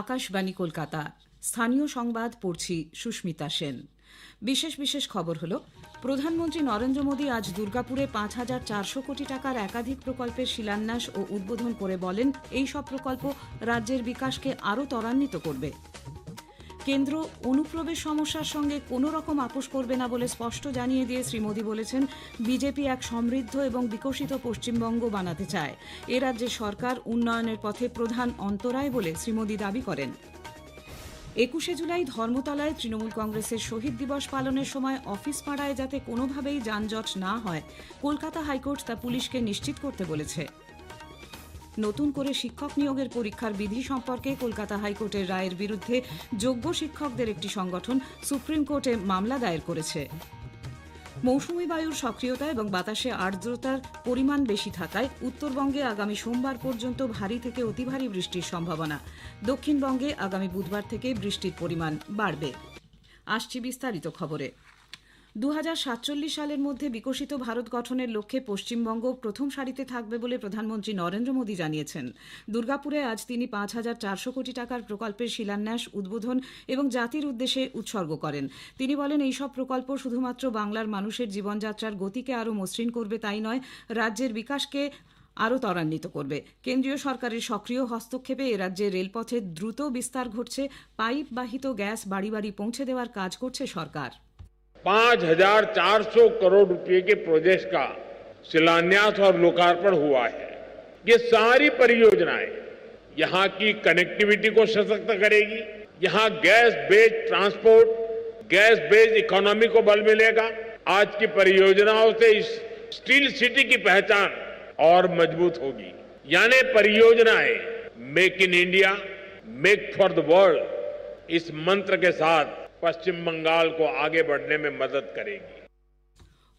আকাশবাণী কলকাতা। স্থানীয় সংবাদ পড়ছি সুস্মিতা সেন। বিশেষ বিশেষ খবর হলো, প্রধানমন্ত্রী নরেন্দ্র মোদী আজ দুর্গাপুরে পাঁচ হাজার চারশো কোটি টাকার একাধিক প্রকল্পের শিলান্যাস ও উদ্বোধন করে বলেন, এই সব প্রকল্প রাজ্যের বিকাশকে আরও ত্বরান্বিত করবে। কেন্দ্র অনুপ্রবেশ সমস্যার সঙ্গে কোনো রকম আপোষ করবে না বলে স্পষ্ট জানিয়ে দিয়ে শ্রী মোদী বলেছেন, বিজেপি এক সমৃদ্ধ এবং বিকশিত পশ্চিমবঙ্গ বানাতে চায়। এ রাজ্যের সরকার উন্নয়নের পথে প্রধান অন্তরায় বলে শ্রী মোদী দাবি করেন। একুশে জুলাই ধর্মতলায় তৃণমূল কংগ্রেসের শহীদ দিবস পালনের সময় অফিস পাড়ায় যাতে কোনোভাবেই যানজট না হয়, কলকাতা হাইকোর্ট তা পুলিশকে নিশ্চিত করতে বলেছে। নতুন করে শিক্ষক নিয়োগের পরীক্ষার বিধি সম্পর্কে কলকাতা হাইকোর্টের রায়ের বিরুদ্ধে যোগ্য শিক্ষকদের একটি সংগঠন সুপ্রিম কোর্টে মামলা দায়ের করেছে। মৌসুমী বায়ুর সক্রিয়তা এবং বাতাসে আর্দ্রতার পরিমাণ বেশি থাকায় উত্তরবঙ্গে আগামী সোমবার পর্যন্ত ভারী থেকে অতি ভারী বৃষ্টির সম্ভাবনা। দক্ষিণবঙ্গে আগামী বুধবার থেকে বৃষ্টির পরিমাণ বাড়বে। আসছি বিস্তারিত খবরে। দু হাজার সাতচল্লিশ সালের মধ্যে বিকশিত ভারত গঠনের লক্ষ্যে পশ্চিমবঙ্গ প্রথম সারিতে থাকবে বলে প্রধানমন্ত্রী নরেন্দ্র মোদী জানিয়েছেন। দুর্গাপুরে আজ তিনি পাঁচ হাজার চারশো কোটি টাকার প্রকল্পের শিলান্যাস, উদ্বোধন এবং জাতির উদ্দেশ্যে উৎসর্গ করেন। তিনি বলেন, এইসব প্রকল্প শুধুমাত্র বাংলার মানুষের জীবনযাত্রার গতিকে আরও মসৃণ করবে তাই নয়, রাজ্যের বিকাশকে আরও ত্বরান্বিত করবে। কেন্দ্রীয় সরকারের সক্রিয় হস্তক্ষেপে এ রাজ্যে রেলপথে দ্রুত বিস্তার ঘটছে, পাইপ বাহিত গ্যাস বাড়ি বাড়ি পৌঁছে দেওয়ার কাজ করছে সরকার। पाँच हज़ार चार सौ करोड़ रुपए के प्रोजेक्ट का शिलान्यास और लोकार्पण हुआ है। ये सारी परियोजनाएँ यहाँ की कनेक्टिविटी को सशक्त करेगी। यहाँ gas based transport, gas based economy को बल मिलेगा। आज की परियोजनाओं से इस स्टील सिटी की पहचान और मज़बूत होगी। यानी परियोजनाएँ make in India, make for the world, इस मंत्र के साथ पश्चिम बंगाल को आगे बढ़ने में मदद करेगी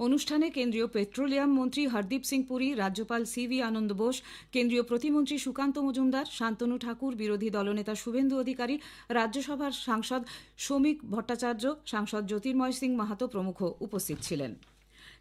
অনুষ্ঠানে কেন্দ্রীয় পেট্রোলিয়াম মন্ত্রী হরদীপ সিং পুরী রাজ্যপাল সিভি আনন্দ বোস কেন্দ্রীয় প্রতিমন্ত্রী সুকান্ত মজুমদার শান্তনু ঠাকুর বিরোধী দলনেতা শুভেন্দু অধিকারী রাজ্যসভার সাংসদ শ্রমিক ভট্টাচার্য সাংসদ জ্যোতির্ময় সিং মাহাতো প্রমুখ উপস্থিত ছিলেন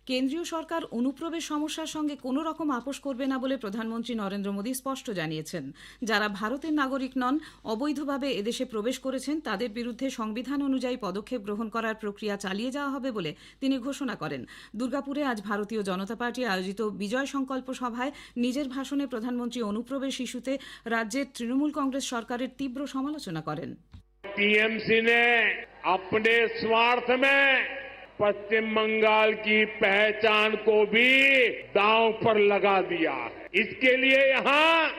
কেন্দ্রীয় সরকার অনুপ্রবেশ সমস্যার সঙ্গে কোনো রকম আপোষ করবে না বলে প্রধানমন্ত্রী নরেন্দ্র মোদী স্পষ্ট জানিয়েছেন যারা ভারতের নাগরিক নন অবৈধভাবে এদেশে প্রবেশ করেছেন তাদের বিরুদ্ধে সংবিধান অনুযায়ী পদক্ষেপ গ্রহণ করার প্রক্রিয়া চালিয়ে যাওয়া হবে বলে তিনি ঘোষণা করেন দুর্গাপুরে আজ ভারতীয় জনতা পার্টি আয়োজিত বিজয় সংকল্প সভায় নিজের ভাষণে প্রধানমন্ত্রী অনুপ্রবেশ ইস্যুতে রাজ্যের তৃণমূল কংগ্রেস সরকারের তীব্র সমালোচনা করেন टीएमसी ने अपने स्वार्थ में पश्चिम बंगाल की पहचान को भी दांव पर लगा दिया है। इसके लिए यहाँ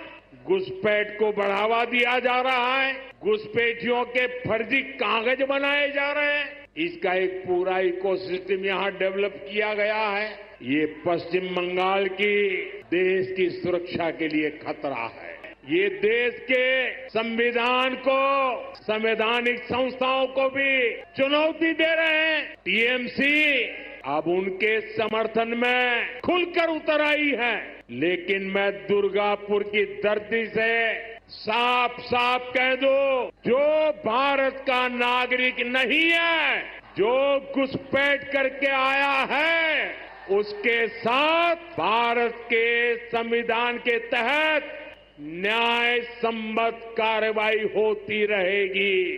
घुसपैठ को बढ़ावा दिया जा रहा है। घुसपैठियों के फर्जी कागज़ बनाए जा रहे हैं। इसका एक पूरा इकोसिस्टम यहाँ डेवलप किया गया है। ये पश्चिम बंगाल की देश की सुरक्षा के लिए खतरा है। ये देश के संविधान को, संवैधानिक संस्थाओं को भी चुनौती दे रहे हैं। टीएमसी अब उनके समर्थन में खुलकर उतर आई है। लेकिन मैं दुर्गापुर की धरती से साफ़ साफ़ कह दो, जो भारत का नागरिक नहीं है, जो घुसपैठ करके आया है, उसके साथ भारत के संविधान के तहत न्याय सम्मत कार्रवाई होती रहेगी।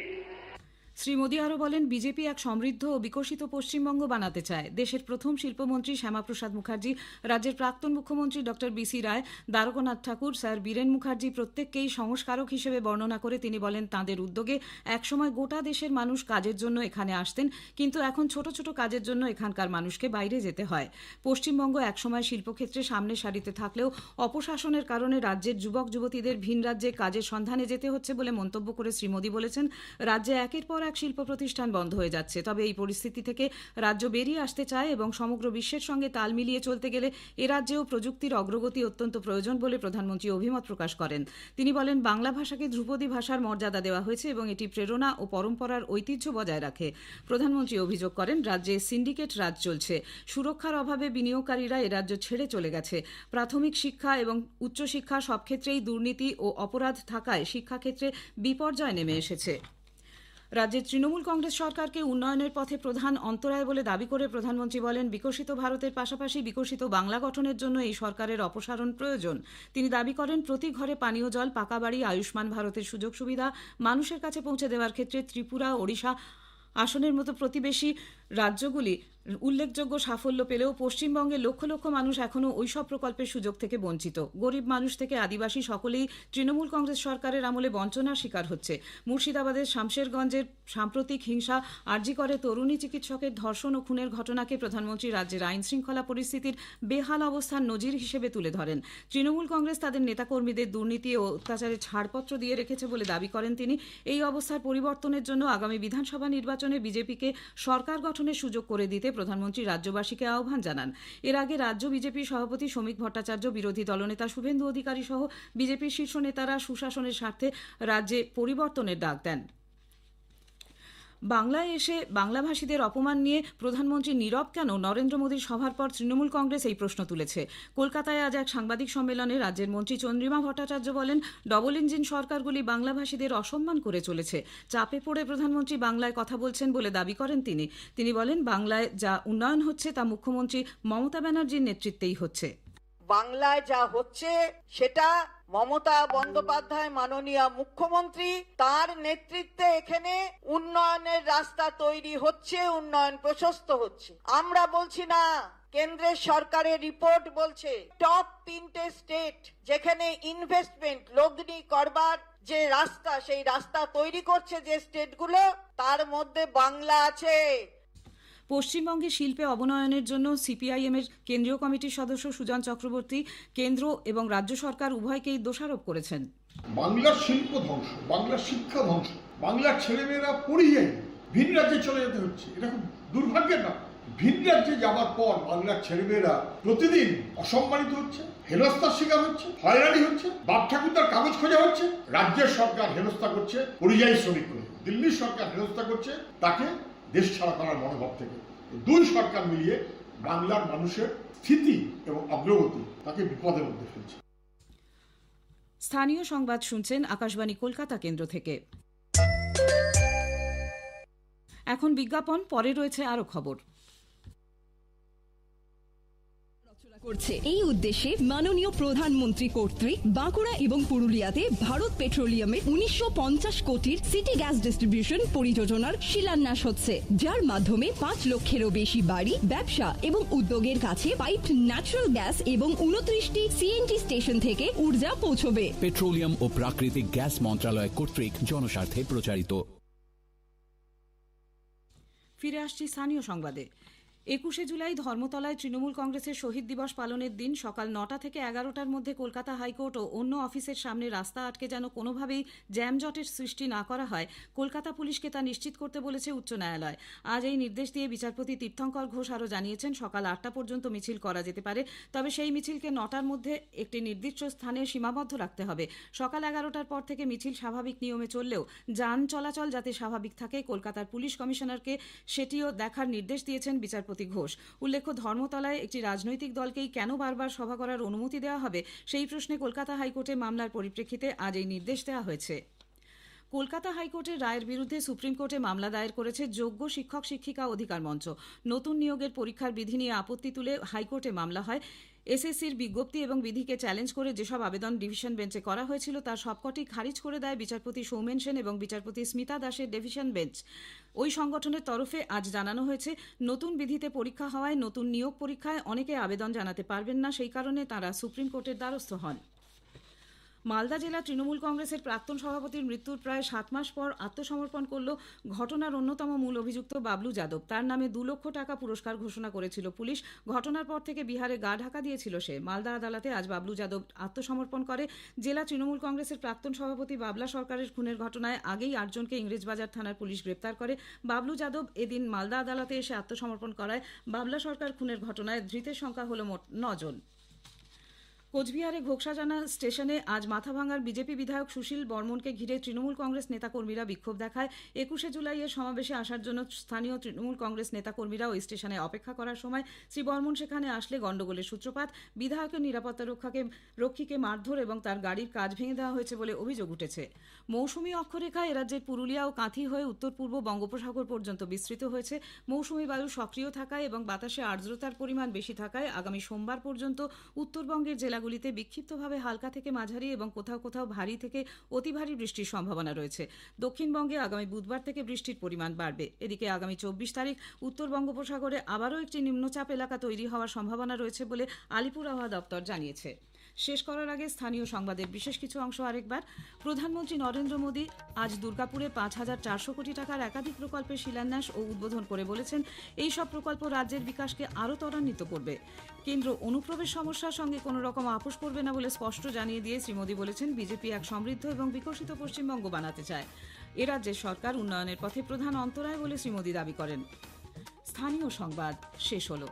শ্রী মোদী আরও বলেন, বিজেপি এক সমৃদ্ধ ও বিকশিত পশ্চিমবঙ্গ বানাতে চায়। দেশের প্রথম শিল্পমন্ত্রী শ্যামাপ্রসাদ মুখার্জি, রাজ্যের প্রাক্তন মুখ্যমন্ত্রী doctor B C Roy, Dwarkanath Thakur, sir Biren Mukherjee প্রত্যেককেই সংস্কারক হিসেবে বর্ণনা করে তিনি বলেন, তাঁদের উদ্যোগে একসময় গোটা দেশের মানুষ কাজের জন্য এখানে আসতেন, কিন্তু এখন ছোট ছোট কাজের জন্য এখানকার মানুষকে বাইরে যেতে হয়। পশ্চিমবঙ্গ একসময় শিল্পক্ষেত্রে সামনে সারিতে থাকলেও অপশাসনের কারণে রাজ্যের যুবক যুবতীদের ভিন রাজ্যে কাজের সন্ধানে যেতে হচ্ছে বলে মন্তব্য করে শ্রী মোদী বলেছেন, রাজ্যে একের পর এক শিল্প প্রতিষ্ঠান বন্ধ হয়ে যাচ্ছে। তবে এই পরিস্থিতি থেকে রাজ্য বেরিয়ে আসতে চায় এবং সমগ্র বিশ্বের সঙ্গে তাল মিলিয়ে চলতে গেলে এ রাজ্যেও প্রযুক্তির অগ্রগতি অত্যন্ত প্রয়োজন বলে প্রধানমন্ত্রী অভিমত প্রকাশ করেন। তিনি বলেন, বাংলা ভাষাকে ধ্রুপদী ভাষার মর্যাদা দেওয়া হয়েছে এবং এটি প্রেরণা ও পরম্পরার ঐতিহ্য বজায় রাখে। প্রধানমন্ত্রী অভিযোগ করেন, রাজ্যে সিন্ডিকেট রাজ চলছে। সুরক্ষার অভাবে বিনিয়োগকারীরা এ রাজ্য ছেড়ে চলে গেছে। প্রাথমিক শিক্ষা এবং উচ্চশিক্ষা সব ক্ষেত্রেই দুর্নীতি ও অপরাধ থাকায় শিক্ষাক্ষেত্রে বিপর্যয় নেমে এসেছে। রাজ্যের তৃণমূল কংগ্রেস সরকারকে উন্নয়নের পথে প্রধান অন্তরায় বলে দাবি করে প্রধানমন্ত্রী বলেন, বিকশিত ভারতের পাশাপাশি বিকশিত বাংলা গঠনের জন্য এই সরকারের অপসারণ প্রয়োজন। তিনি দাবি করেন, প্রতি ঘরে পানীয় জল, পাকা বাড়ি, আয়ুষ্মান ভারতের সুযোগ সুবিধা মানুষের কাছে পৌঁছে দেওয়ার ক্ষেত্রে ত্রিপুরা, ওড়িশা আসনের মতো প্রতিবেশী রাজ্যগুলি উল্লেখযোগ্য সাফল্য পেলেও পশ্চিমবঙ্গে লক্ষ লক্ষ মানুষ এখনও ওইসব প্রকল্পের সুযোগ থেকে বঞ্চিত। গরিব মানুষ থেকে আদিবাসী সকলেই তৃণমূল কংগ্রেস সরকারের আমলে বঞ্চনার শিকার হচ্ছে। মুর্শিদাবাদের শামশেরগঞ্জের সাম্প্রতিক হিংসা আরজি করে তরুণী চিকিৎসকের ধর্ষণ ও খুনের ঘটনাকে প্রধানমন্ত্রী রাজ্যের আইন শৃঙ্খলা পরিস্থিতির বেহাল অবস্থার নজির হিসেবে তুলে ধরেন। তৃণমূল কংগ্রেস তাদের নেতাকর্মীদের দুর্নীতি ও অত্যাচারের ছাড়পত্র দিয়ে রেখেছে বলে দাবি করেন তিনি। এই অবস্থার পরিবর্তনের জন্য আগামী বিধানসভা নির্বাচনে বিজেপিকে সরকার গঠনের সুযোগ করে দিতে প্রধানমন্ত্রী রাজ্যবাসীকে আহ্বান জানান। এর আগে রাজ্য বিজেপি সভাপতি শ্রমিক ভট্টাচার্য, বিরোধী দলনেতা শুভেন্দু অধিকারী সহ বিজেপির শীর্ষ নেতারা সুশাসনের স্বার্থে রাজ্যে পরিবর্তনের ডাক দেন। বাংলায় এসে বাংলাভাষীদের অপমান নিয়ে প্রধানমন্ত্রী নীরব কেন নরেন্দ্র মোদীর সভার পর তৃণমূল কংগ্রেস এই প্রশ্ন তুলেছে। কলকাতায় আজ এক সাংবাদিক সম্মেলনে রাজ্যের মন্ত্রী চন্দ্রিমা ভট্টাচার্য বলেন, ডবল ইঞ্জিন সরকারগুলি বাংলাভাষীদের অসম্মান করে চলেছে। চাপে পড়ে প্রধানমন্ত্রী বাংলায় কথা বলছেন বলে দাবি করেন তিনি। তিনি বলেন, বাংলায় যা উন্নয়ন হচ্ছে তা মুখ্যমন্ত্রী মমতা ব্যানার্জির নেতৃত্বেই হচ্ছে। বাংলায় যা হচ্ছে, সেটা মমতা বন্দ্যোপাধ্যায় মাননীয় মুখ্যমন্ত্রী, তার নেতৃত্বে এখানে উন্নয়নের রাস্তা তৈরি হচ্ছে, উন্নয়ন প্রশস্ত হচ্ছে। আমরা বলছি না, কেন্দ্রের সরকারের রিপোর্ট বলছে, টপ তিনটে স্টেট যেখানে ইনভেস্টমেন্ট লগ্নি করবার যে রাস্তা, সেই রাস্তা তৈরি করছে যে স্টেটগুলো, তার মধ্যে বাংলা আছে। পশ্চিমবঙ্গে শিল্পে অবনয়নের জন্য সিপিআইএম এর কেন্দ্রীয় কমিটির সদস্য সুজন চক্রবর্তী, কেন্দ্র এবং রাজ্য সরকার উভয়কেই দোষারোপ করেছেন। বাংলার শিল্প ধ্বংস, বাংলার শিক্ষা ধ্বংস, বাংলার ছেলেমেয়েরা পরিযায়ী ভিন রাজ্যে চলে যেতে হচ্ছে। এটা খুব দুর্ভাগ্যের ব্যাপার। ভিন রাজ্যে যাওয়ার পর বাংলার ছেলেমেয়েরা প্রতিদিন অসম্মানিত হচ্ছে, হেনস্থার শিকার হচ্ছে, হয়রানি হচ্ছে, বাপ ঠাকুরদার কাগজ খোঁজা হচ্ছে, রাজ্যের সরকার হেনস্থা করছে, পরিযায়ী শ্রমিক দিল্লির সরকার হেনস্থা করছে, তাকে দেশ ছাড়া করার মনোভাব থেকে। দুই সরকার মিলিয়ে বাংলার মানুষের স্থিতি এবং অগ্রগতি তাকে বিপদের মধ্যে ফেলছে। স্থানীয় সংবাদ শুনছেন আকাশবাণী কলকাতা কেন্দ্র থেকে। এখন বিজ্ঞাপন, পরে রয়েছে আরও খবর। করছে। এই উদ্দেশ্যে মাননীয় প্রধানমন্ত্রী কর্তৃক বাঁকুড়া এবং পুরুলিয়াতে ভারত পেট্রোলিয়ামের উনিশশো পঞ্চাশ কোটির সিটি গ্যাস ডিস্ট্রিবিউশন পরিযোজনার শিলান্যাস হচ্ছে যার মাধ্যমে পাঁচ লক্ষেরও বেশি বাড়ি ব্যবসা এবং উদ্যোগের কাছে পাইপড ন্যাচারাল গ্যাস এবং উনত্রিশটি সিএনজি স্টেশন থেকে ঊর্জা পৌঁছবে। পেট্রোলিয়াম ও প্রাকৃতিক গ্যাস মন্ত্রণালয় কর্তৃক জনস্বার্থে প্রচারিত। ফিরে আসছি স্থানীয় সংবাদে। একুশে জুলাই ধর্মতলায় তৃণমূল কংগ্রেসের শহীদ দিবস পালনের দিন সকাল নটা থেকে এগারোটার মধ্যে কলকাতা হাইকোর্ট ও অন্য অফিসের সামনে রাস্তা আটকে যেন কোনোভাবেই জ্যামজটের সৃষ্টি না করা হয়, কলকাতা পুলিশকে তা নিশ্চিত করতে বলেছে উচ্চ ন্যায়ালয়। আজ এই নির্দেশ দিয়ে বিচারপতি তীর্থঙ্কর ঘোষ আরও জানিয়েছেন, সকাল আটটা পর্যন্ত মিছিল করা যেতে পারে, তবে সেই মিছিলকে নটার মধ্যে একটি নির্দিষ্ট স্থানে সীমাবদ্ধ রাখতে হবে। সকাল এগারোটার পর থেকে মিছিল স্বাভাবিক নিয়মে চললেও যান চলাচল যাতে স্বাভাবিক থাকে, কলকাতার পুলিশ কমিশনারকে সেটিও দেখার নির্দেশ দিয়েছেন বিচারপতি। ঘোষ। উল্লেখ্য, ধর্মতলায় একটি রাজনৈতিক দলকেই কেন বারবার সভা করার অনুমতি দেওয়া হবে, সেই প্রশ্নে কলকাতা হাইকোর্টে মামলার পরিপ্রেক্ষিতে আজ এই নির্দেশ দেওয়া হয়েছে। কলকাতা হাইকোর্টের রায়ের বিরুদ্ধে সুপ্রিম কোর্টে মামলা দায়ের করেছে যোগ্য শিক্ষক, শিক্ষিকা, অধিকার মঞ্চ নতুন নিয়োগের পরীক্ষার বিধি নিয়ে আপত্তি তুলে হাইকোর্টে মামলা হয়। এসএসসির বিজ্ঞপ্তি এবং বিধিকে চ্যালেঞ্জ করে যেসব আবেদন ডিভিশন বেঞ্চে করা হয়েছিল, তার সবকটি খারিজ করে দেয় বিচারপতি সৌমেন সেন এবং বিচারপতি স্মিতা দাসের ডিভিশন বেঞ্চ। ওই সংগঠনের তরফে আজ জানানো হয়েছে, নতুন বিধিতে পরীক্ষা হওয়ায় নতুন নিয়োগ পরীক্ষায় অনেকে আবেদন জানাতে পারবেন না, সেই কারণে তারা সুপ্রিম কোর্টের দ্বারস্থ হন। মালদা জেলা তৃণমূল কংগ্রেসের প্রাক্তন সভাপতির মৃত্যুর প্রায় সাত মাস পর আত্মসমর্পণ করল ঘটনার অন্যতম মূল অভিযুক্ত বাবলু যাদব। তার নামে দু লক্ষ টাকা পুরস্কার ঘোষণা করেছিল পুলিশ। ঘটনার পর থেকে বিহারে গা ঢাকা দিয়েছিল সে। মালদা আদালতে আজ বাবলু যাদব আত্মসমর্পণ করে। জেলা তৃণমূল কংগ্রেসের প্রাক্তন সভাপতি বাবলা সরকারের খুনের ঘটনায় আগেই আটজনকে ইংরেজবাজার থানার পুলিশ গ্রেপ্তার করে। বাবলু যাদব এদিন মালদা আদালতে এসে আত্মসমর্পণ করায়। বাবলা সরকার খুনের ঘটনায় ধৃতের সংখ্যা হল মোট নজন। কোচবিহারে ঘোকসাজানা স্টেশনে আজ মাথাভাঙার বিজেপি বিধায়ক সুশীল বর্মনকে ঘিরে তৃণমূল কংগ্রেস নেতাকর্মীরা বিক্ষোভ দেখায়। একুশে জুলাইয়ের সমাবেশে আসার জন্য স্থানীয় তৃণমূল কংগ্রেস নেতাকর্মীরা ওই স্টেশনে অপেক্ষা করার সময় শ্রী বর্মন সেখানে আসলে গণ্ডগোলের সূত্রপাত। বিধায়কের নিরাপত্তা রক্ষাকে, রক্ষীকে মারধর এবং তার গাড়ির কাজ ভেঙে দেওয়া হয়েছে বলে অভিযোগ উঠেছে। মৌসুমী অক্ষরেখা এরাজ্যের পুরুলিয়া ও কাঁথি হয়ে উত্তর পূর্ব বঙ্গোপসাগর পর্যন্ত বিস্তৃত হয়েছে। মৌসুমী বায়ু সক্রিয় থাকায় এবং বাতাসে আর্দ্রতার পরিমাণ বেশি থাকায় আগামী সোমবার পর্যন্ত উত্তরবঙ্গের জেলাগুলিতে বিক্ষিপ্তভাবে হালকা থেকে মাঝারি এবং কোথাও কোথাও ভারী থেকে অতি ভারী বৃষ্টির সম্ভাবনা রয়েছে। দক্ষিণবঙ্গে আগামী বুধবার থেকে বৃষ্টির পরিমাণ বাড়বে। এদিকে আগামী চব্বিশ তারিখ উত্তর বঙ্গোপসাগরে আবারও একটি নিম্নচাপ এলাকা তৈরি হওয়ার সম্ভাবনা রয়েছে বলে আলিপুর আবহাওয়া দপ্তর জানিয়েছে। শেষ করার আগে স্থানীয় সংবাদের বিশেষ কিছু অংশ আরেকবার। প্রধানমন্ত্রী নরেন্দ্র মোদী আজ দুর্গাপুরে পাঁচ হাজার চারশো কোটি টাকার একাধিক প্রকল্পের শিলান্যাস ও উদ্বোধন করে বলেছেন। এই সব প্রকল্প রাজ্যের বিকাশকে আরও ত্বরান্বিত করবে। কেন্দ্র অনুপ্রবেশ সমস্যার সঙ্গে কোনো রকম আপোষ করবে না বলে স্পষ্ট জানিয়ে দিয়ে শ্রী মোদী বলেছেন, বিজেপি এক সমৃদ্ধ এবং বিকশিত পশ্চিমবঙ্গ বানাতে চায়। এ রাজ্যের সরকার উন্নয়নের পথে প্রধান অন্তরায় বলে শ্রী মোদী দাবি করেন। স্থানীয় সংবাদ শেষ হলো।